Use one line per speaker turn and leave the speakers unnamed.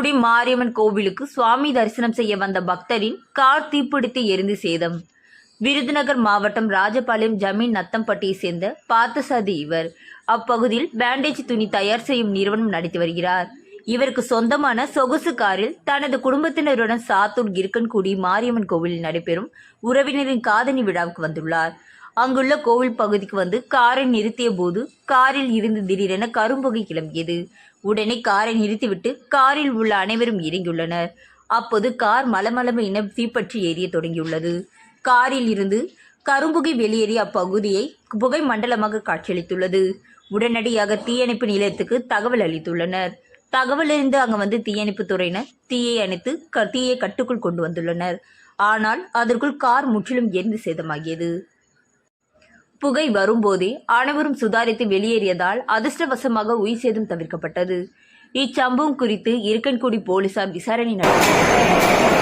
மாரியம்மன் கோவிலுக்கு சுவாமி தரிசனம் செய்ய வந்த பக்தரின் கார் தீப்பிடித்து எரிந்து சேதம். விருதுநகர் மாவட்டம் ராஜபாளையம் ஜமீன் நத்தம்பட்டியை சேர்ந்த பார்த்தசாதி இவர். அப்பகுதியில் பேண்டேஜ் துணி தயார் செய்யும் நிறுவனம் நடத்தி வருகிறார். இவருக்கு சொந்தமான சொகுசு காரில் தனது குடும்பத்தினருடன் சாத்தூர் கிருக்கன்குடி மாரியம்மன் கோவிலில் நடைபெறும் உறவினரின் காதணி விழாவுக்கு வந்துள்ளார். அங்குள்ள கோவில் பகுதிக்கு வந்து காரை நிறுத்திய போது காரில் இருந்து திடீரென கரும்புகை கிளம்பியது. உடனே காரை நிறுத்திவிட்டு காரில் உள்ள அனைவரும் இறங்கியுள்ளனர். அப்போது கார் மலமளம தீப்பற்றி ஏறிய தொடங்கியுள்ளது. காரில் இருந்து கரும்புகை வெளியேறி அப்பகுதியை புகை மண்டலமாக காட்சியளித்துள்ளது. உடனடியாக தீயணைப்பு நிலையத்துக்கு தகவல் அளித்துள்ளனர். தகவல் அறிந்து அங்கு வந்து தீயணைப்பு துறையினர் தீயை அணைத்து க- தீயை கட்டுக்குள் கொண்டு வந்துள்ளனர். ஆனால் அதற்குள் கார் முற்றிலும் எரிந்து சேதமாகியது. புகை வரும்போதே அனைவரும் சுதாரித்து வெளியேறியதால் அதிர்ஷ்டவசமாக உயிர் சேதம் தவிர்க்கப்பட்டது. இச்சம்பவம் குறித்து இருக்கன்குடி போலீசார் விசாரணை
நடத்தினர்.